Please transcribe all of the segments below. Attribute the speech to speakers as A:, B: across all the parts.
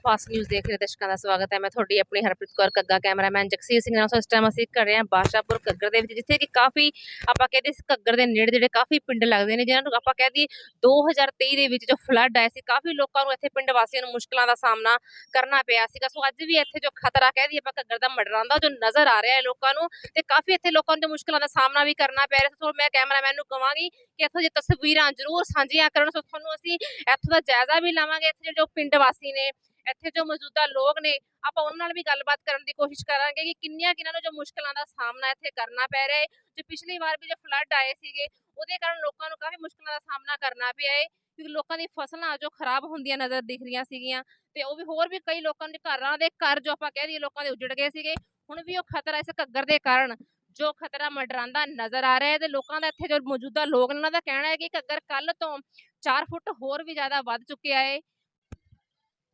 A: Fast news ਦੇਖ ਰਹੇ ਦਰਸ਼ਕਾਂ ਦਾ ਸਵਾਗਤ ਹੈ। ਮੈਂ ਤੁਹਾਡੀ ਆਪਣੀ ਹਰਪ੍ਰੀਤ ਕੌਰ ਕੱਗਾ ਕੈਮਰਾਮੈਨ ਜਗਸੀਰ ਸਿੰਘ ਨਾਲ। ਸੋ ਟਾਈਮ ਅਸੀਂ ਕਰ ਰਹੇ ਬਾਸ਼ਾਪੁਰ ਕੱਗਰ ਦੇ ਵਿੱਚ, ਜਿੱਥੇ ਕਿ ਕਾਫੀ ਆਪਾਂ ਕਹਿੰਦੇ ਇਸ ਕੱਗਰ ਦੇ ਨੇੜੇ ਜਿਹੜੇ ਕਾਫੀ ਪਿੰਡ ਲੱਗਦੇ ਨੇ, ਜਿਨ੍ਹਾਂ ਨੂੰ ਆਪਾਂ ਕਹਿ 2023 ਦੇ ਵਿੱਚ ਜੋ ਫਲੱਡ ਆਇਆ ਸੀ, ਕਾਫੀ ਲੋਕਾਂ ਨੂੰ ਇੱਥੇ ਪਿੰਡ ਵਾਸੀਆਂ ਨੂੰ ਮੁਸ਼ਕਲਾਂ ਦਾ ਸਾਹਮਣਾ ਕਰਨਾ ਪਿਆ ਸੀਗਾ। ਸੋ ਅੱਜ ਵੀ ਇੱਥੇ ਜੋ ਖਤਰਾ ਕਹਿ ਆਪਾਂ ਕੱਗਰ ਦਾ ਮਡਰਾਂਦਾ ਜੋ ਨਜ਼ਰ ਆ ਰਿਹਾ ਹੈ ਲੋਕਾਂ ਨੂੰ ਤੇ ਕਾਫੀ ਇੱਥੇ ਲੋਕਾਂ ਨੂੰ ਜੋ ਮੁਸ਼ਕਲਾਂ ਦਾ ਸਾਹਮਣਾ ਵੀ ਕਰਨਾ ਪੈ ਰਿਹਾ। ਸੋ ਮੈਂ ਕੈਮਰਾਮੈਨ ਨੂੰ ਕਹਾਂਗੀ ਕਿ ਇੱਥੋਂ ਦੀ ਤਸਵੀਰਾਂ ਜ਼ਰੂਰ ਸਾਂਝੀਆਂ ਕਰਨ। ਸੋ ਤੁਹਾਨੂੰ ਅਸੀਂ ਇੱਥੋਂ ਦਾ ਜਾਇਜ਼ਾ ਵੀ ਲਾਵਾਂਗੇ। ਇੱਥੇ ਜੋ ਪਿੰਡ ਵਾਸੀ ਨੇ ਇੱਥੇ ਜੋ ਮੌਜੂਦਾ ਲੋਕ ਨੇ, ਆਪਾਂ ਉਹਨਾਂ ਨਾਲ ਵੀ ਗੱਲਬਾਤ ਕਰਨ ਦੀ ਕੋਸ਼ਿਸ਼ ਕਰਾਂਗੇ ਕਿ ਕਿੰਨੀਆਂ ਕਿਨਾਂ ਨੂੰ ਜੋ ਮੁਸ਼ਕਲਾਂ ਦਾ ਸਾਹਮਣਾ ਇੱਥੇ ਕਰਨਾ ਪੈ ਰਿਹਾ ਹੈ। ਜੋ ਪਿਛਲੀ ਵਾਰ ਵੀ ਜੋ ਫਲੱਡ ਆਏ ਸੀਗੇ, ਉਹਦੇ ਕਾਰਨ ਲੋਕਾਂ ਨੂੰ ਕਾਫੀ ਮੁਸ਼ਕਲਾਂ ਦਾ ਸਾਹਮਣਾ ਕਰਨਾ ਪਿਆ ਹੈ, ਕਿਉਂਕਿ ਲੋਕਾਂ ਦੀ ਫਸਲਾਂ ਜੋ ਖਰਾਬ ਹੁੰਦੀਆਂ ਨਜ਼ਰ ਦਿਖ ਰਹੀਆਂ ਸੀਗੀਆਂ ਤੇ ਉਹ ਵੀ ਹੋਰ ਵੀ ਕਈ ਲੋਕਾਂ ਦੇ ਘਰਾਂ ਦੇ ਘਰ ਜੋ ਆਪਾਂ ਕਹਿ ਦਈਏ ਲੋਕਾਂ ਦੇ ਉੱਜੜ ਗਏ ਸੀਗੇ, ਹੁਣ ਵੀ ਉਹ ਖਤਰਾ ਇਸ ਘੱਗਰ ਦੇ ਕਾਰਨ ਜੋ ਖਤਰਾ ਮੰਡਰਾਂਦਾ ਨਜ਼ਰ ਆ ਰਿਹਾ ਹੈ ਤੇ ਲੋਕਾਂ ਦਾ ਇੱਥੇ ਜੋ ਮੌਜੂਦਾ ਲੋਕ ਉਹਨਾਂ ਦਾ ਕਹਿਣਾ ਹੈ ਕਿ ਘੱਗਰ ਕੱਲ ਤੋਂ 4 ਫੁੱਟ ਹੋਰ ਵੀ ਜ਼ਿਆਦਾ ਵੱਧ ਚੁੱਕਿਆ ਹੈ।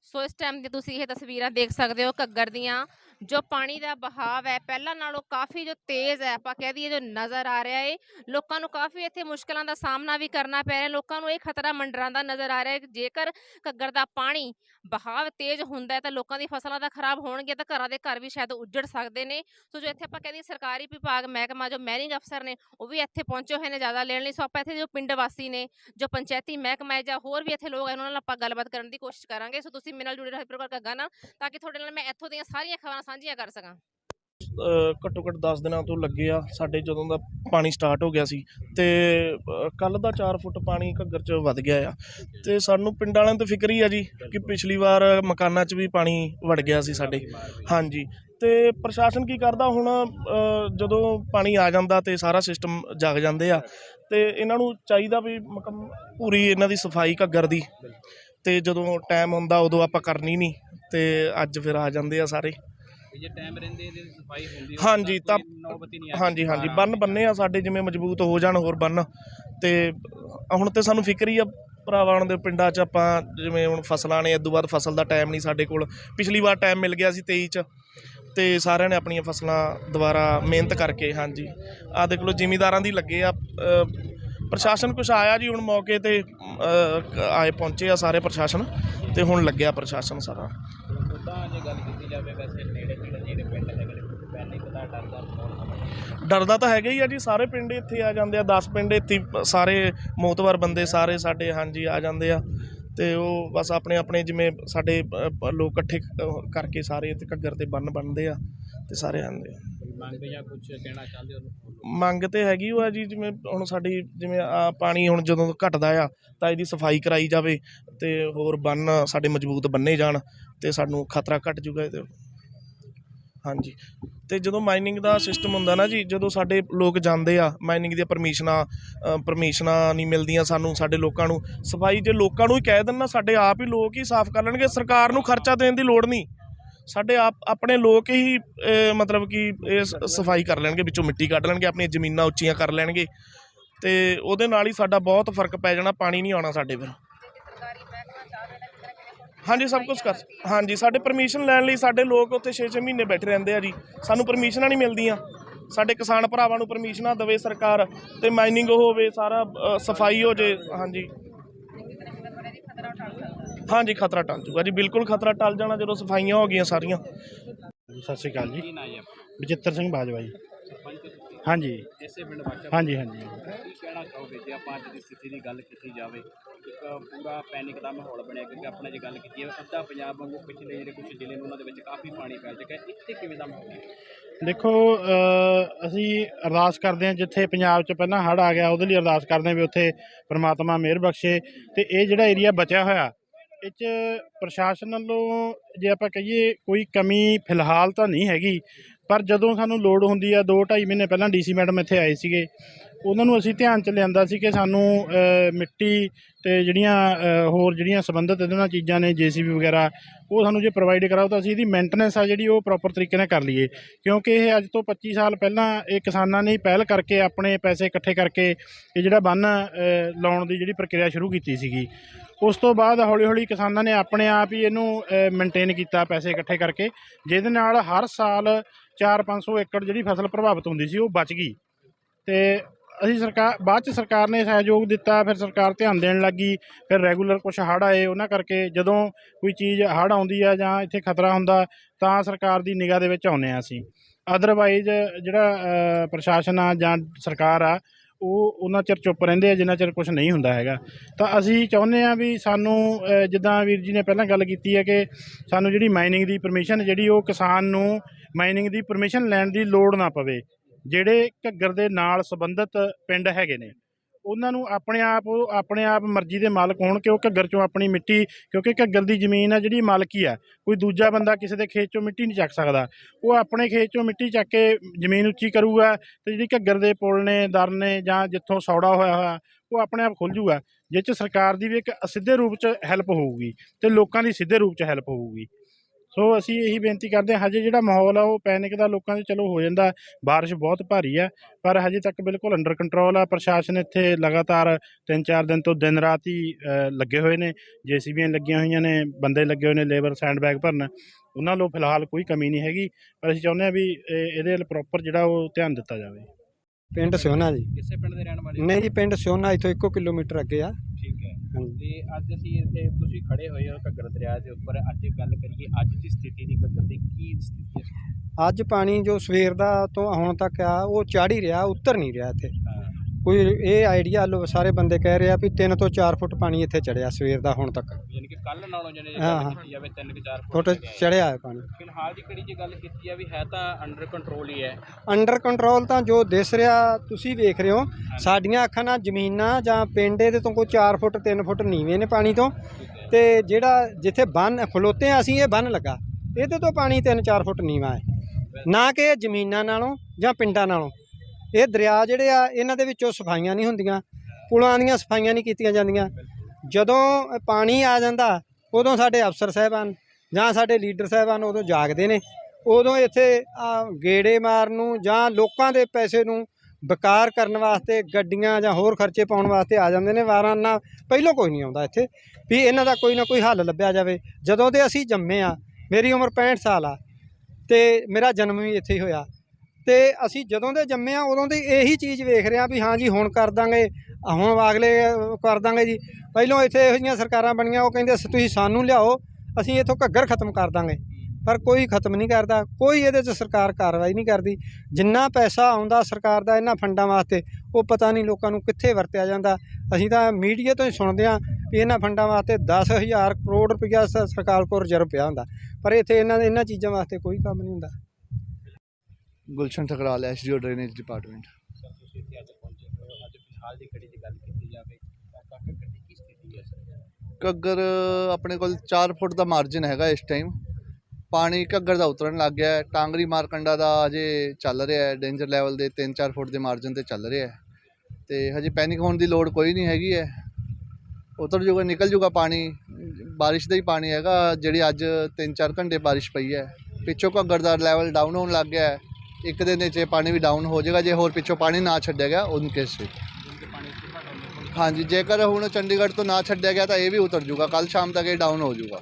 A: ਸੋ ਇਸ ਟਾਈਮ ਦੀ ਤੁਸੀਂ ਇਹ ਤਸਵੀਰਾਂ ਦੇਖ ਸਕਦੇ ਹੋ ਘੱਗਰ ਦੀਆਂ, ਜੋ ਪਾਣੀ ਦਾ ਬਹਾਵ ਹੈ, ਪਹਿਲਾਂ ਨਾਲੋਂ ਕਾਫੀ ਜੋ ਤੇਜ਼ ਹੈ, ਆਪਾਂ ਕਹਿ ਦਈਏ ਜੋ ਨਜ਼ਰ ਆ ਰਿਹਾ ਹੈ ਲੋਕਾਂ ਨੂੰ ਕਾਫੀ ਇੱਥੇ ਮੁਸ਼ਕਲਾਂ ਦਾ ਸਾਹਮਣਾ ਵੀ ਕਰਨਾ ਪੈ ਰਿਹਾ, ਲੋਕਾਂ ਨੂੰ ਇਹ ਖਤਰਾ ਮੰਡਰਾਂਦਾ ਨਜ਼ਰ ਆ ਰਿਹਾ ਹੈ ਜੇਕਰ ਘੱਗਰ ਦਾ ਪਾਣੀ ਬਹਾਵ ਤੇਜ਼ ਹੁੰਦਾ ਹੈ ਤਾਂ ਲੋਕਾਂ ਦੀ ਫਸਲਾਂ ਤਾਂ ਖਰਾਬ ਹੋਣਗੀਆਂ ਤਾਂ ਘਰਾਂ ਦੇ ਘਰ ਵੀ ਸ਼ਾਇਦ ਉੱਜੜ ਸਕਦੇ ਨੇ। ਸੋ ਜੋ ਇੱਥੇ ਆਪਾਂ ਕਹਿੰਦੇ ਸਰਕਾਰੀ ਵਿਭਾਗ, ਮਹਿਕਮਾ, ਜੋ ਮੈਨਿੰਗ ਅਫਸਰ ਨੇ, ਉਹ ਵੀ ਇੱਥੇ ਪਹੁੰਚੇ ਹੋਏ ਨੇ ਜ਼ਿਆਦਾ ਲੈਣ ਲਈ। ਸੋ ਆਪਾਂ ਇੱਥੇ ਜੋ ਪਿੰਡ ਵਾਸੀ ਨੇ, ਜੋ ਪੰਚਾਇਤੀ ਮਹਿਕਮਾ ਹੈ ਜਾਂ ਹੋਰ ਵੀ ਇੱਥੇ ਲੋਕ ਹੈ, ਉਹਨਾਂ ਨਾਲ ਆਪਾਂ ਗੱਲਬਾਤ ਕਰਨ ਦੀ ਕੋਸ਼ਿਸ਼ ਕਰਾਂਗੇ। ਸੋ ਤੁਸੀਂ ਮੇਰੇ ਨਾਲ ਜੁੜੇ ਰਹੋ ਪ੍ਰੋਗਰਾਮ ਕੱਗਾ ਨਾਲ ਤਾਂ ਕਿ ਤੁਹਾਡੇ ਨਾਲ ਮੈਂ ਇੱਥੋਂ ਦੀਆਂ ਸਾਰੀਆਂ ਖਬਰਾਂ ਸਾਂਝੀਆਂ ਕਰ ਸਕਾਂ।
B: ਘੱਟੋ ਘੱਟ 10 ਦਿਨਾਂ ਤੋਂ ਲੱਗੇ ਆ ਸਾਡੇ ਜਦੋਂ ਦਾ ਪਾਣੀ ਸਟਾਰਟ ਹੋ ਗਿਆ ਸੀ ਤੇ ਕੱਲ ਦਾ 4 ਫੁੱਟ ਪਾਣੀ ਘੱਗਰ 'ਚ ਵੱਧ ਗਿਆ ਆ। ਤੇ ਸਾਨੂੰ ਪਿੰਡ ਵਾਲਿਆਂ ਨੂੰ ਤਾਂ ਫਿਕਰ ਹੀ ਆ ਜੀ ਕਿ ਪਿਛਲੀ ਵਾਰ ਮਕਾਨਾਂ 'ਚ ਵੀ ਪਾਣੀ ਵੜ ਗਿਆ ਸੀ ਸਾਡੇ। ਹਾਂਜੀ ਤੇ ਪ੍ਰਸ਼ਾਸਨ ਕੀ ਕਰਦਾ ਹੁਣ ਜਦੋਂ ਪਾਣੀ ਆ ਜਾਂਦਾ ਤੇ ਸਾਰਾ ਸਿਸਟਮ ਜਗ ਜਾਂਦੇ ਆ ਤੇ ਇਹਨਾਂ ਨੂੰ ਚਾਹੀਦਾ ਵੀ ਪੂਰੀ ਇਹਨਾਂ ਦੀ ਸਫ਼ਾਈ ਘੱਗਰ ਦੀ। ਤੇ ਜਦੋਂ ਟਾਈਮ ਹੁੰਦਾ ਉਦੋਂ ਆਪਾਂ ਕਰਨੀ ਨਹੀਂ ਤੇ ਅੱਜ ਫਿਰ ਆ ਜਾਂਦੇ ਆ ਸਾਰੇ।
C: ਜੇ ਟਾਈਮ ਰਹਿੰਦੇ ਇਹਦੀ ਸਫ਼ਾਈ ਹੁੰਦੀ
B: ਹਾਂਜੀ, ਤਾਂ-
C: ਨੌਬਤੀ ਨਹੀਂ ਆਈ
B: ਹਾਂਜੀ ਹਾਂਜੀ। ਬੰਨ ਬੰਨੇ ਆ ਸਾਡੇ ਜਿਵੇਂ ਮਜ਼ਬੂਤ ਹੋ ਜਾਣ ਹੋਰ ਬੰਨ। ਤੇ ਹੁਣ ਤੇ ਸਾਨੂੰ ਫਿਕਰ ਹੀ ਆ ਭਰਾਵਾਂ ਦੇ ਪਿੰਡਾਂ 'ਚ ਆਪਾਂ ਜਿਵੇਂ ਹੁਣ ਫਸਲਾਂ ਨੇ ਇਦੋਂ ਬਾਅਦ ਫਸਲ ਦਾ ਟਾਈਮ ਨਹੀਂ ਸਾਡੇ ਕੋਲ। ਪਿਛਲੀ ਵਾਰ ਟਾਈਮ ਮਿਲ ਗਿਆ ਸੀ 23 'ਚ ਤੇ ਸਾਰਿਆਂ ਨੇ ਆਪਣੀਆਂ ਫਸਲਾਂ ਦੁਬਾਰਾ ਮਿਹਨਤ ਕਰਕੇ ਹਾਂਜੀ। ਆ ਦੇਖ ਲਓ ਜ਼ਿਮੀਦਾਰਾਂ ਦੀ ਲੱਗੇ ਆ ਪ੍ਰਸ਼ਾਸਨ ਕੁਛ ਆਇਆ ਜੀ ਹੁਣ ਮੌਕੇ ਤੇ ਅ, ਆਏ ਪਹੁੰਚੇ ਆ ਸਾਰੇ ਪ੍ਰਸ਼ਾਸਨ ਤੇ ਹੁਣ ਲੱਗਿਆ ਪ੍ਰਸ਼ਾਸਨ ਸਾਰਾ।
C: ਉਦਾਂ ਜੇ ਗੱਲ ਕੀਤੀ ਜਾਵੇ ਵੈਸੇ ਨੇੜੇ ਨੇੜੇ ਜਿਹੜੇ ਪਿੰਡ ਹੈਗੇ ਨੇ ਪੈਨਿਕ ਦਾ ਡਰ ਦਾ ਮਾਹੌਲ ਸਮਝ
B: ਡਰਦਾ ਤਾਂ ਹੈਗਾ ਹੀ ਆ ਜੀ ਸਾਰੇ ਪਿੰਡ ਇੱਥੇ ਆ ਜਾਂਦੇ ਆ 10 ਪਿੰਡ ਇੱਥੇ ਹੀ ਸਾਰੇ ਮੋਤਵਰ ਬੰਦੇ ਸਾਰੇ ਸਾਡੇ ਹਾਂਜੀ ਆ ਜਾਂਦੇ ਆ। ਤੇ ਉਹ ਬਸ ਆਪਣੇ ਆਪਣੇ ਜਿਵੇਂ ਸਾਡੇ ਅ, ਪ- ਲੋਕ ਇਕੱਠੇ ਕ- ਕਰਕੇ ਸਾਰੇ ਇੱਥੇ ਘੱਗਰ ਤੇ ਬੰਨ ਬੰਨਦੇ ਆ ਤੇ ਸਾਰੇ ਆਉਂਦੇ ਆ।
C: ਮੰਗ ਜਾਂ ਕੁਝ ਕਹਿਣਾ ਚਾਹੁੰਦੇ ਹੋ?
B: ਮੰਗ ਤੇ ਹੈਗੀ ਉਹ ਆ ਜੀ ਜਿਵੇਂ ਹੁਣ ਸਾਡੀ ਜਿਵੇਂ ਆ ਪਾਣੀ ਹੁਣ ਜਦੋਂ ਘਟਦਾ ਆ ਤਾਂ ਇਹਦੀ ਸਫ਼ਾਈ ਕਰਾਈ ਜਾਵੇ ਤੇ ਹੋਰ ਬੰਨ ਸਾਡੇ ਮਜ਼ਬੂਤ ਬੰਨੇ ਜਾਣ ਤੇ ਸਾਨੂੰ ਖਤਰਾ ਘਟ ਜੂਗਾ ਇਹਦੇ ਹਾਂਜੀ। ਤੇ ਜਦੋਂ ਮਾਈਨਿੰਗ ਦਾ ਸਿਸਟਮ ਹੁੰਦਾ ਨਾ ਜੀ ਜਦੋਂ ਸਾਡੇ ਲੋਕ ਜਾਂਦੇ ਆ ਮਾਈਨਿੰਗ ਦੀਆਂ ਪਰਮਿਸ਼ਨਾਂ ਅ, ਪਰਮਿਸ਼ਨਾਂ ਨਹੀਂ ਮਿਲਦੀਆਂ ਸਾਨੂੰ ਸਾਡੇ ਲੋਕਾਂ ਨੂੰ ਸਫ਼ਾਈ ਜੇ ਲੋਕਾਂ ਨੂੰ ਹੀ ਕਹਿ ਦੇਣ ਨਾ ਸਾਡੇ ਆਪ ਹੀ ਲੋਕ ਹੀ ਸਾਫ਼ ਕਰ ਲੈਣਗੇ ਸਰਕਾਰ ਨੂੰ ਖਰਚਾ ਦੇਣ ਦੀ ਲੋੜ ਨਹੀਂ। ਸਾਡੇ ਆਪ, ਆਪਣੇ ਲੋਕ ਹੀ ਮਤਲਬ ਕਿ ਇਹ ਸਫ਼ਾਈ ਕਰ ਲੈਣਗੇ, ਵਿੱਚੋਂ ਮਿੱਟੀ ਕੱਢ ਲੈਣਗੇ, ਆਪਣੀਆਂ ਜ਼ਮੀਨਾਂ ਉੱਚੀਆਂ ਕਰ ਲੈਣਗੇ। ਤੇ ਉਹਦੇ ਨਾਲ ਹੀ ਸਾਡਾ ਬਹੁਤ ਫ਼ਰਕ ਪੈ ਜਾਣਾ, ਪਾਣੀ ਨਹੀਂ ਆਉਣਾ ਸਾਡੇ ਫਿਰ। ਹਾਂਜੀ, ਸਭ ਕੁਝ ਕਰ ਹਾਂਜੀ, ਸਾਡੇ ਪਰਮਿਸ਼ਨ ਲੈਣ ਲਈ ਸਾਡੇ ਲੋਕ ਉੱਥੇ 6-6 ਮਹੀਨੇ ਬੈਠੇ ਰਹਿੰਦੇ ਆ ਜੀ। ਸਾਨੂੰ ਪਰਮਿਸ਼ਨਾਂ ਨਹੀਂ ਮਿਲਦੀਆਂ। ਸਾਡੇ ਕਿਸਾਨ ਭਰਾਵਾਂ ਨੂੰ ਪਰਮਿਸ਼ਨਾਂ ਦੇਵੇ ਸਰਕਾਰ, ਤੇ ਮਾਈਨਿੰਗ ਹੋਵੇ, ਸਾਰਾ ਸਫ਼ਾਈ ਹੋ ਜੇ, ਹਾਂਜੀ। ਹਾਂਜੀ ਖਤਰਾ ਟਲ ਜੂਗਾ ਜੀ ਬਿਲਕੁਲ ਖਤਰਾ ਟਲ ਜਾਣਾ ਜਦੋਂ ਸਫਾਈਆਂ ਹੋ ਗਈਆਂ ਸਾਰੀਆਂ।
D: ਸਤਿ ਸ਼੍ਰੀ ਅਕਾਲ ਜੀ।
C: ਆਪਣਾ?
D: ਬਚਿੱਤਰ ਸਿੰਘ ਬਾਜਵਾ ਜੀ। ਹਾਂਜੀ।
C: ਇਸੇ ਪਿੰਡ ਵਾਚਾ
D: ਹਾਂਜੀ ਹਾਂਜੀ।
C: ਕੀ ਕਹਿਣਾ ਚਾਹੋਗੇ ਜੇ ਆਪਾਂ ਅੱਜ ਦੀ ਸਥਿਤੀ ਦੀ ਗੱਲ ਕੀਤੀ ਜਾਵੇ ਇੱਕ ਪੂਰਾ ਪੈਨਿਕ ਦਾ ਮਾਹੌਲ ਬਣਿਆ ਕਿਉਂਕਿ ਆਪਾਂ ਜੇ ਗੱਲ ਕੀਤੀ ਹੈ ਅੱਧਾ ਪੰਜਾਬ ਵਾਂਗੂ ਪਿਛਲੇ ਜਿਹੜੇ ਕੁਝ ਜ਼ਿਲ੍ਹੇ ਨੇ ਉਹਨਾਂ ਦੇ ਵਿੱਚ ਕਾਫੀ ਪਾਣੀ ਫੈਲ ਚੁੱਕਾ ਹੈ। ਇੱਥੇ ਕਿਵੇਂ ਦਾ ਮਾਹੌਲ ਹੈ?
D: ਦੇਖੋ ਅ, ਅਸੀਂ ਅਰਦਾਸ ਕਰਦੇ ਹਾਂ ਜਿੱਥੇ ਪੰਜਾਬ 'ਚ ਪਹਿਲਾਂ ਹੜ੍ਹ ਆ ਗਿਆ ਉਹਦੇ ਲਈ ਅਰਦਾਸ ਕਰਦੇ ਹਾਂ ਵੀ ਉੱਥੇ ਪ੍ਰਮਾਤਮਾ ਮਿਹਰ ਬਖਸ਼ੇ। ਤੇ ਇਹ ਜਿਹੜਾ ਏਰੀਆ ਬਚਿਆ ਹੋਇਆ ਇਹ 'ਚ ਪ੍ਰਸ਼ਾਸਨ ਵੱਲੋਂ ਜੇ ਆਪਾਂ ਕਹੀਏ ਕੋਈ ਕਮੀ ਫਿਲਹਾਲ ਤਾਂ ਨਹੀਂ ਹੈਗੀ, ਪਰ ਜਦੋਂ ਸਾਨੂੰ ਲੋੜ ਹੁੰਦੀ ਆ 2.5 ਮਹੀਨੇ ਪਹਿਲਾਂ ਡੀਸੀ ਮੈਡਮ ਇੱਥੇ ਆਏ ਸੀਗੇ, ਉਹਨਾਂ ਨੂੰ ਅਸੀਂ ਧਿਆਨ 'ਚ ਲਿਆਂਦਾ ਸੀ ਕਿ ਸਾਨੂੰ ਮਿੱਟੀ ਤੇ ਜਿਹੜੀਆਂ ਹੋਰ ਜਿਹੜੀਆਂ ਸੰਬੰਧਿਤ ਇਹਦੇ ਨਾਲ ਚੀਜ਼ਾਂ ਨੇ, ਜੀਸੀਬੀ ਵਗੈਰਾ, ਉਹ ਸਾਨੂੰ ਜੇ ਪ੍ਰੋਵਾਈਡ ਕਰਾਓ ਤਾਂ ਅਸੀਂ ਇਹਦੀ ਮੇਨਟੇਨੈਂਸ ਆ ਜਿਹੜੀ ਉਹ ਪ੍ਰੋਪਰ ਤਰੀਕੇ ਨਾਲ ਕਰ ਲਈਏ। ਕਿਉਂਕਿ ਇਹ ਅੱਜ ਤੋਂ 25 ਸਾਲ ਪਹਿਲਾਂ ਇਹ ਕਿਸਾਨਾਂ ਨੇ ਪਹਿਲ ਕਰਕੇ ਆਪਣੇ ਪੈਸੇ ਇਕੱਠੇ ਕਰਕੇ ਇਹ ਜਿਹੜਾ ਬੰਨ ਲਾਉਣ ਦੀ ਜਿਹੜੀ ਪ੍ਰਕਿਰਿਆ ਸ਼ੁਰੂ ਕੀਤੀ ਸੀਗੀ। ਉਸ ਤੋਂ ਬਾਅਦ ਹੌਲੀ ਹੌਲੀ ਕਿਸਾਨਾਂ ਨੇ ਆਪਣੇ ਆਪ ਹੀ ਇਹਨੂੰ ਮੇਨਟੇਨ ਕੀਤਾ ਪੈਸੇ ਇਕੱਠੇ ਕਰਕੇ, ਜਿਹਦੇ ਨਾਲ ਹਰ ਸਾਲ 4-500 ਏਕੜ ਜਿਹੜੀ ਫਸਲ ਪ੍ਰਭਾਵਿਤ ਹੁੰਦੀ ਸੀ, ਉਹ ਬਚ ਗਈ। ਤੇ ਅਸੀਂ ਸਰਕਾਰ ਬਾਅਦ ਚ ਸਰਕਾਰ ਨੇ ਸਹਿਯੋਗ ਦਿੱਤਾ, ਫਿਰ ਸਰਕਾਰ ਧਿਆਨ ਦੇਣ ਲੱਗੀ, ਫਿਰ ਰੈਗੂਲਰ ਕੁਝ ਹੜ੍ਹ ਆਏ, ਉਹਨਾਂ ਕਰਕੇ ਜਦੋਂ ਕੋਈ ਚੀਜ਼ ਹੜ੍ਹ ਆਉਂਦੀ ਆ ਜਾਂ ਇੱਥੇ ਖਤਰਾ ਹੁੰਦਾ, ਤਾਂ ਸਰਕਾਰ ਦੀ ਨਿਗਾਹ ਦੇ ਵਿੱਚ ਆਉਂਦੇ ਆ ਅਸੀਂ। ਅਦਰਵਾਈਜ਼ ਜਿਹੜਾ ਪ੍ਰਸ਼ਾਸਨ ਆ ਜਾਂ ਸਰਕਾਰ ਆ ਉਹ ਉਹਨਾਂ ਚਿਰ ਚੁੱਪ ਰਹਿੰਦੇ ਆ, ਜਿੰਨਾ ਚਿਰ ਕੁਝ ਨਹੀਂ ਹੁੰਦਾ ਹੈਗਾ। ਤਾਂ ਅਸੀਂ ਚਾਹੁੰਦੇ ਆ ਵੀ ਸਾਨੂੰ ਜਿੱਦਾਂ ਵੀਰ ਜੀ ਨੇ ਪਹਿਲਾਂ ਗੱਲ ਕੀਤੀ ਹੈ ਕਿ ਸਾਨੂੰ ਜਿਹੜੀ ਮਾਈਨਿੰਗ ਦੀ ਪਰਮਿਸ਼ਨ ਜਿਹੜੀ ਉਹ ਕਿਸਾਨ ਨੂੰ ਮਾਈਨਿੰਗ ਦੀ ਪਰਮਿਸ਼ਨ ਲੈਣ ਦੀ ਲੋੜ ਨਾ ਪਵੇ, ਜਿਹੜੇ ਘੱਗਰ ਦੇ ਨਾਲ ਸੰਬੰਧਿਤ ਪਿੰਡ ਹੈਗੇ ਨੇ। ਉਹਨਾਂ ਨੂੰ ਆਪਣੇ ਆਪ ਉਹ ਆਪਣੇ ਆਪ ਮਰਜ਼ੀ ਦੇ ਮਾਲਕ ਹੋਣ ਕਿ ਉਹ ਘੱਗਰ ਚੋਂ ਆਪਣੀ ਮਿੱਟੀ, ਕਿਉਂਕਿ ਘੱਗਰ ਦੀ ਜ਼ਮੀਨ ਆ ਜਿਹੜੀ ਮਾਲਕੀ ਆ। ਕੋਈ ਦੂਜਾ ਬੰਦਾ ਕਿਸੇ ਦੇ ਖੇਤ ਚੋਂ ਮਿੱਟੀ ਨਹੀਂ ਚੱਕ ਸਕਦਾ। ਉਹ ਆਪਣੇ ਖੇਤ ਚੋਂ ਮਿੱਟੀ ਚੱਕ ਕੇ ਜ਼ਮੀਨ ਉੱਚੀ ਕਰੂਗਾ ਤੇ ਜਿਹੜੀ ਘੱਗਰ ਦੇ ਪੁਲ ਨੇ, ਦਰ ਨੇ ਜਾਂ ਜਿੱਥੋਂ ਸੌੜਾ ਹੋਇਆ ਹੋਇਆ, ਉਹ ਆਪਣੇ ਆਪ ਖੁੱਲ ਜੂਗਾ ਜਿਸ 'ਚ ਸਰਕਾਰ ਦੀ ਵੀ ਇੱਕ ਸਿੱਧੇ ਰੂਪ 'ਚ ਹੈਲਪ ਹੋਊਗੀ ਤੇ ਲੋਕਾਂ ਦੀ ਸਿੱਧੇ ਰੂਪ 'ਚ ਹੈਲਪ ਹੋਊਗੀ। ਸੋ ਅਸੀਂ ਇਹੀ ਬੇਨਤੀ ਕਰਦੇ ਹਾਂ ਹਜੇ ਜਿਹੜਾ ਮਾਹੌਲ ਆ ਉਹ ਪੈਨਿਕ ਦਾ ਲੋਕਾਂ 'ਚ ਚਲੋ ਹੋ ਜਾਂਦਾ ਬਾਰਿਸ਼ ਬਹੁਤ ਭਾਰੀ ਆ ਪਰ ਹਜੇ ਤੱਕ ਬਿਲਕੁਲ ਅੰਡਰ ਕੰਟਰੋਲ ਆ। ਪ੍ਰਸ਼ਾਸਨ ਇੱਥੇ ਲਗਾਤਾਰ ਤਿੰਨ ਚਾਰ ਦਿਨ ਤੋਂ ਦਿਨ ਰਾਤ ਹੀ ਲੱਗੇ ਹੋਏ ਨੇ। ਜੀਸੀਬੀਆਂ ਲੱਗੀਆਂ ਹੋਈਆਂ ਨੇ ਬੰਦੇ ਲੱਗੇ ਹੋਏ ਨੇ ਲੇਬਰ ਸੈਂਡ ਬੈਗ ਭਰਨ। ਉਹਨਾਂ ਵੱਲੋਂ ਫਿਲਹਾਲ ਕੋਈ ਕਮੀ ਨਹੀਂ ਹੈਗੀ ਪਰ ਅਸੀਂ ਚਾਹੁੰਦੇ ਹਾਂ ਵੀ ਇਹ- ਇਹਦੇ ਵੱਲ ਪ੍ਰੋਪਰ ਜਿਹੜਾ ਉਹ ਧਿਆਨ ਦਿੱਤਾ ਜਾਵੇ।
E: ਪਿੰਡ ਸਿਉਨਾ ਜੀ।
C: ਕਿਸੇ ਪਿੰਡ ਦੇ ਰਹਿਣ ਵਾਲੇ?
E: ਨਹੀਂ ਜੀ ਪਿੰਡ ਸਿਉਨਾ ਇੱਥੋਂ 1 ਕਿਲੋਮੀਟਰ ਅੱਗੇ ਆ।
C: ਠੀਕ ਹੈ।
E: ਹਾਂਜੀ।
C: ਤੇ ਅੱਜ ਅਸੀਂ ਇੱਥੇ ਤੁਸੀਂ ਖੜੇ ਹੋਏ ਹੋ ਘੱਗਰ ਦਰਿਆ ਦੇ ਉੱਪਰ। ਅੱਜ ਗੱਲ ਕਰੀਏ ਅੱਜ ਦੀ ਸਥਿਤੀ ਦੀ ਘੱਗਰ ਦੀ ਕੀ ਸਥਿਤੀ ਹੈ?
E: ਅੱਜ ਪਾਣੀ ਜੋ ਸਵੇਰ ਦਾ ਤੋਂ ਹੁਣ ਤੱਕ ਆ ਉਹ ਚੜ੍ਹ ਹੀ ਰਿਹਾ ਉੱਤਰ ਨਹੀਂ ਰਿਹਾ ਇੱਥੇ।
C: ਹਾਂ।
E: ਕੋਈ ਇਹ ਆਈਡੀਆ ਲੋ ਸਾਰੇ ਬੰਦੇ ਕਹਿ ਰਹੇ ਆ ਵੀ 3 ਤੋਂ 4 ਫੁੱਟ ਪਾਣੀ ਇੱਥੇ ਚੜਿਆ ਸਵੇਰ ਦਾ ਹੁਣ ਤੱਕ।
C: ਯਾਨੀ ਕਿ ਕੱਲ ਨਾਲੋਂ ਜਿਹੜੇ
E: ਹਾਂ,
C: ਗੱਲ
E: ਹਾਂ।
C: ਕੀਤੀ ਜਾਵੇ 3 ਕਿ 4
E: ਫੁੱਟ
C: ਚੜਿਆ। ਹੈ।
E: ਚੜਿਆ ਹੈ ਪਾਣੀ।
C: ਫਿਲਹਾਲ ਦੀ ਘੜੀ 'ਚ ਗੱਲ ਕੀਤੀ ਆ ਵੀ ਹੈ ਤਾਂ ਅੰਡਰ ਕੰਟਰੋਲ ਹੀ ਹੈ।
E: ਅੰਡਰ ਕੰਟਰੋਲ ਤਾਂ ਜੋ ਦਿਸ ਰਿਹਾ ਤੁਸੀਂ ਵੇਖ ਰਹੇ ਹੋ ਸਾਡੀਆਂ ਅੱਖਾਂ ਨਾਲ ਜ਼ਮੀਨਾਂ ਜਾਂ ਪਿੰਡ ਇਹਦੇ ਤੋਂ ਕੋਈ 4 ਫੁੱਟ 3 ਫੁੱਟ ਨੀਵੇਂ ਨੇ ਪਾਣੀ ਤੋਂ। ਤੇ ਜਿਹੜਾ ਜਿੱਥੇ ਬੰਨ ਖਲੋਤੇ ਆ ਅਸੀਂ ਇਹ ਬੰਨ ਲੱਗਾ। ਇਹਦੇ ਤੋਂ ਪਾਣੀ 3-4 ਫੁੱਟ ਨੀਵਾਂ ਹੈ। ਨਾ ਕਿ ਇਹ ਜ਼ਮੀਨਾਂ ਨਾਲੋਂ ਜਾਂ ਪਿੰਡਾਂ ਨਾਲੋਂ। ਇਹ ਦਰਿਆ ਜਿਹੜੇ ਆ, ਇਹਨਾਂ ਦੇ ਵਿੱਚੋਂ ਸਫਾਈਆਂ ਨਹੀਂ ਹੁੰਦੀਆਂ, ਪੁਲਾਂ ਦੀਆਂ ਸਫਾਈਆਂ ਨਹੀਂ ਕੀਤੀਆਂ ਜਾਂਦੀਆਂ। ਜਦੋਂ ਪਾਣੀ ਆ ਜਾਂਦਾ, ਉਦੋਂ ਸਾਡੇ ਅਫਸਰ ਸਾਹਿਬਾਨ ਜਾਂ ਸਾਡੇ ਲੀਡਰ ਸਾਹਿਬਾਨ ਉਦੋਂ ਜਾਗਦੇ ਨੇ। ਉਦੋਂ ਇੱਥੇ ਗੇੜੇ ਮਾਰਨ ਨੂੰ ਜਾਂ ਲੋਕਾਂ ਦੇ ਪੈਸੇ ਨੂੰ ਬਕਾਰ ਕਰਨ ਵਾਸਤੇ, ਗੱਡੀਆਂ ਜਾਂ ਹੋਰ ਖਰਚੇ ਪਾਉਣ ਵਾਸਤੇ ਆ ਜਾਂਦੇ ਨੇ, ਵਾਰਾਂ ਨਾਲ ਪਹਿਲੋਂ ਕੋਈ ਨਹੀਂ ਆਉਂਦਾ ਇੱਥੇ। ਵੀ ਇਹਨਾਂ ਦਾ ਕੋਈ ਨਾ ਕੋਈ ਹੱਲ ਲੱਭਿਆ ਜਾਵੇ। ਜਦੋਂ ਦੇ ਅਸੀਂ ਜੰਮੇ ਆ, ਮੇਰੀ ਉਮਰ 65 ਸਾਲ ਆ, ਤੇ ਮੇਰਾ ਜਨਮ ਵੀ ਇੱਥੇ ਹੀ ਹੋਇਆ। ਤੇ ਅਸੀਂ ਜਦੋਂ ਦੇ ਜੰਮੇ ਆ, ਉਦੋਂ ਦੀ ਇਹੀ ਚੀਜ਼ ਵੇਖ ਰਹੇ ਆ ਵੀ ਹਾਂ ਜੀ, ਹੁਣ ਕਰ ਦਾਂਗੇ। ਹੁਣ ਅਗਲੇ ਕਰ ਦਾਂਗੇ ਜੀ। ਪਹਿਲੋਂ ਇੱਥੇ ਇਹੋ ਜਿਹੀਆਂ ਸਰਕਾਰਾਂ ਬਣੀਆਂ, ਉਹ ਕਹਿੰਦੇ ਤੁਸੀਂ ਸਾਨੂੰ ਲਿਆਓ, ਅਸੀਂ ਇੱਥੋਂ ਘੱਗਰ ਖਤਮ ਕਰ ਦਾਂਗੇ। ਪਰ ਕੋਈ ਖਤਮ ਨਹੀਂ ਕਰਦਾ, ਕੋਈ ਇਹਦੇ 'ਚ ਸਰਕਾਰ ਕਾਰਵਾਈ ਨਹੀਂ ਕਰਦੀ। ਜਿੰਨਾ ਪੈਸਾ ਆਉਂਦਾ ਸਰਕਾਰ ਦਾ ਇਹਨਾਂ ਫੰਡਾਂ ਵਾਸਤੇ, ਉਹ ਪਤਾ ਨਹੀਂ ਲੋਕਾਂ ਨੂੰ ਕਿੱਥੇ ਵਰਤਿਆ ਜਾਂਦਾ। ਅਸੀਂ ਤਾਂ ਮੀਡੀਆ ਤੋਂ ਹੀ ਸੁਣਦੇ ਹਾਂ ਵੀ ਇਹਨਾਂ ਫੰਡਾਂ ਵਾਸਤੇ 10000 ਕਰੋੜ ਰੁਪਈਆ ਸ- ਸਰਕਾਰ ਕੋਲ ਰਿਜ਼ਰਵ ਪਿਆ ਹੁੰਦਾ। ਪਰ ਇੱਥੇ ਇਹਨਾਂ ਇਹਨਾਂ ਚੀਜ਼ਾਂ ਵਾਸਤੇ ਕੋਈ ਕੰਮ ਨਹੀਂ ਹੁੰਦਾ।
F: Gulshan Thakral SDO drainage department
C: sir ਤੁਸੀਂ ਇੱਥੇ ਅੱਜ ਪਹੁੰਚੇ ਹੋਏ ਹੋ। ਅੱਜ ਫਿਲਹਾਲ ਦੀ ਘੜੀ 'ਚ ਗੱਲ ਕੀਤੀ ਜਾਵੇ ਤਾਂ ਕਾਫੀ ਘੜੀ ਕੀ ਸਥਿਤੀ ਹੈ ਸਰ?
F: ਘੱਗਰ ਆਪਣੇ ਕੋਲ 4 ਫੁੱਟ ਦਾ ਮਾਰਜਨ ਹੈਗਾ ਇਸ ਟਾਈਮ ਪਾਣੀ ਘੱਗਰ ਦਾ ਉਤਰਨ ਲੱਗ ਗਿਆ ਹੈ। ਟਾਂਗਰੀ ਮਾਰਕੰਡਾ ਦਾ ਅਜੇ ਚੱਲ ਰਿਹਾ ਹੈ। ਡੇਂਜਰ ਲੈਵਲ ਦੇ 3-4 ਫੁੱਟ ਦੇ ਮਾਰਜਨ ਤੇ ਚੱਲ ਰਿਹਾ ਹੈ। ਤੇ ਹਜੇ ਪੈਨਿਕ ਹੋਣ ਦੀ ਲੋੜ ਕੋਈ ਨਹੀਂ ਹੈਗੀ ਹੈ। ਉਤਰ ਜੂਗਾ ਨਿਕਲ ਜੂਗਾ ਪਾਣੀ। ਬਾਰਿਸ਼ ਦਾ ਹੀ ਪਾਣੀ ਹੈਗਾ ਜਿਹੜੀ ਅੱਜ 3-4 ਘੰਟੇ ਬਾਰਿਸ਼ ਪਈ ਹੈ। ਪਿੱਛੋਂ ਘੱਗਰ ਦਾ ਲੈਵਲ ਡਾਊਨ ਹੋਣ ਲੱਗ ਗਿਆ ਹੈ। ਇੱਕ ਦਿਨ ਵਿੱਚ ਇਹ ਪਾਣੀ ਵੀ ਡਾਊਨ ਹੋ ਜਾਏਗਾ ਜੇ ਹੋਰ ਪਿੱਛੋਂ ਪਾਣੀ ਨਾ ਛੱਡਿਆ ਗਿਆ ਉਨ ਕੇਸ ਵਿੱਚ ਹਾਂਜੀ ਜੇਕਰ ਹੁਣ ਚੰਡੀਗੜ੍ਹ ਤੋਂ ਨਾ ਛੱਡਿਆ ਗਿਆ ਤਾਂ ਇਹ ਵੀ ਉਤਰ ਜੂਗਾ ਕੱਲ ਸ਼ਾਮ ਤੱਕ ਇਹ ਡਾਊਨ ਹੋ ਜੂਗਾ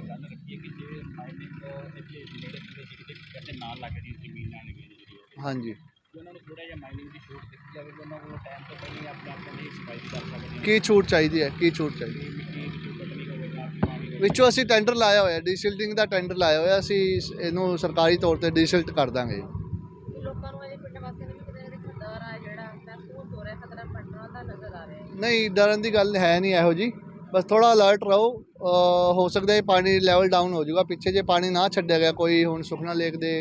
C: ਗੱਲ ਰੱਖੀਏ ਕਿ ਜੇ ਮਾਈਨਿੰਗ ਇੱਥੇ ਨੇੜੇ ਤੇੜੇ ਜਿਹੜੀ ਕਿ ਕਹਿੰਦੇ ਨਾਲ ਲੱਗਦੀ ਜ਼ਮੀਨ ਨਾਲ ਲੱਗੀ ਜਿਹੜੀ
F: ਹਾਂਜੀ
C: ਕਿ ਉਹਨਾਂ ਨੂੰ ਥੋੜਾ ਜਿਹਾ ਮਾਈਨਿੰਗ ਦੀ ਛੂਟ ਦਿੱਤੀ ਜਾਵੇ ਕਿ ਉਹਨਾਂ ਕੋਲ ਟਾਈਮ ਤੋਂ ਪਹਿਲਾਂ ਹੀ ਆਪਣੇ ਆਪ ਨੂੰ ਸਫ਼ਾਈ ਕਰ ਸਕਦੇ
F: ਕੀ ਛੂਟ ਚਾਹੀਦੀ ਹੈ ਕੀ ਛੂਟ ਚਾਹੀਦੀ ਹੈ?
C: ਮਿੱਟੀ ਦੀ ਕੱਢਣੀ ਹੋਵੇ ਜਾਂ ਪਾਣੀ ਹੋਵੇ
F: ਵਿੱਚੋਂ ਅਸੀਂ ਟੈਂਡਰ ਲਾਇਆ ਹੋਇਆ ਡੀਸਿਲਟਿੰਗ ਦਾ ਟੈਂਡਰ ਲਾਇਆ ਹੋਇਆ ਅਸੀਂ ਇਹਨੂੰ ਸਰਕਾਰੀ ਤੌਰ ਤੇ ਡੀਸਿਲਟ ਕਰ ਦਾਂਗੇ।
A: ਲੋਕਾਂ ਨੂੰ ਅਜੇ ਪਿੰਡ ਵਾਸੀਆਂ ਨੂੰ ਵੀ ਕਿਤੇ ਨਾ ਕਿਤੇ ਡਰ ਆ ਜਿਹੜਾ ਮਹਿਸੂਸ ਹੋ ਰਿਹਾ ਖਤਰਾ ਪੜਨਾ ਦਾ ਨਜ਼ਰ ਆ ਰਿਹਾ। ਹੈ
F: ਨਹੀਂ ਡਰਨ ਦੀ ਗੱਲ ਹੈ ਨਹੀਂ ਇਹੋ ਜੀ। ਬਸ ਥੋੜਾ ਅਲਰਟ ਰਹੋ ਹੋ ਸਕਦਾ ਹੈ ਪਾਣੀ ਲੈਵਲ ਡਾਊਨ ਹੋ ਜਾਊਗਾ। ਪਿੱਛੇ ਜੇ ਪਾਣੀ ਨਾ ਛੱਡਿਆ ਗਿਆ ਕੋਈ ਹੁਣ ਸੁਖਨਾ ਲੇਕ ਦੇ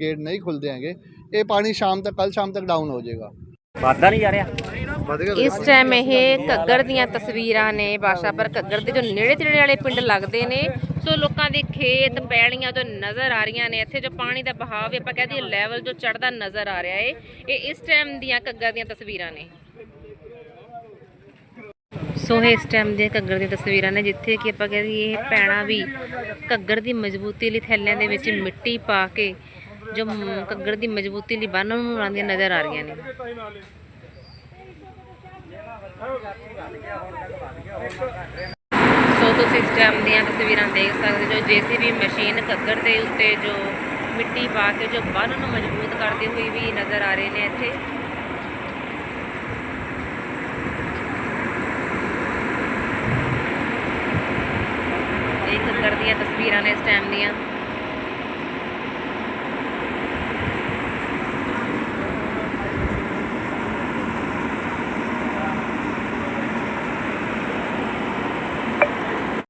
F: ਗੇਟ ਨਹੀਂ ਖੁੱਲਦੇ ਹੈਗੇ। ਇਹ ਪਾਣੀ ਸ਼ਾਮ ਤੱਕ ਕੱਲ ਸ਼ਾਮ ਤੱਕ ਡਾਊਨ ਹੋ ਜਾਏਗਾ।
A: ਇਸ ਟਾਈਮ ਇਹ ਘੱਗਰ ਦੀਆਂ ਤਸਵੀਰਾਂ ਨੇ ਬਾਸ਼ਾਪੁਰ ਘੱਗਰ ਦੇ ਜੋ ਨੇੜੇ ਤੇੜੇ ਵਾਲੇ ਪਿੰਡ ਲੱਗਦੇ ਨੇ, ਸੋ ਲੋਕਾਂ ਦੇ ਖੇਤ ਪੈਲੀਆਂ ਤੋਂ ਨਜ਼ਰ ਆ ਰਹੀਆਂ ਨੇ। ਇੱਥੇ ਜੋ ਪਾਣੀ ਦਾ ਬਹਾਵ ਆਪਾਂ ਕਹਦੇ ਲੈਵਲ ਜੋ ਚੜਦਾ ਨਜ਼ਰ ਆ ਰਿਹਾ ਏ, ਇਹ ਇਸ ਟਾਈਮ ਦੀਆਂ ਘੱਗਰ ਦੀਆਂ ਤਸਵੀਰਾਂ ਨੇ। ਸੋ ਇਹ ਇਸ ਟਾਈਮ ਦੀਆਂ ਘੱਗਰ ਦੀਆਂ ਤਸਵੀਰਾਂ ਨੇ, ਜਿੱਥੇ ਕਿ ਆਪਾਂ ਕਹਿੰਦੇ ਇਹ ਪੈਣਾ ਵੀ ਘੱਗਰ ਦੀ ਮਜ਼ਬੂਤੀ ਲਈ ਥੈਲਿਆਂ ਦੇ ਵਿੱਚ ਮਿੱਟੀ ਪਾ ਕੇ ਜੋ ਕੱਗੜ ਦੀ ਮਜ਼ਬੂਤੀ ਲਈ ਬੰਨ੍ਹਣ ਨੂੰ ਬਣਾਉਂਦੀਆਂ ਨਜ਼ਰ ਆ ਰਹੀਆਂ ਨੇ। ਸੋ ਤੁਸੀਂ ਇਸ ਦੀਆਂ ਤਸਵੀਰਾਂ ਦੇਖ ਸਕਦੇ ਜੋ ਜੀਸੀਬੀ ਮਸ਼ੀਨ ਘੱਗਰ ਦੇ ਉੱਤੇ ਜੋ ਮਿੱਟੀ ਪਾ ਕੇ ਜੋ ਬੰਨ ਨੂੰ ਮਜ਼ਬੂਤ ਕਰਦੇ ਹੋਏ ਵੀ ਨਜ਼ਰ ਆ ਰਹੇ ਨੇ ਇੱਥੇ। ਇਹ ਘੱਗਰ ਦੀਆਂ ਤਸਵੀਰਾਂ ਨੇ ਇਸ ਟਾਈਮ ਦੀਆਂ।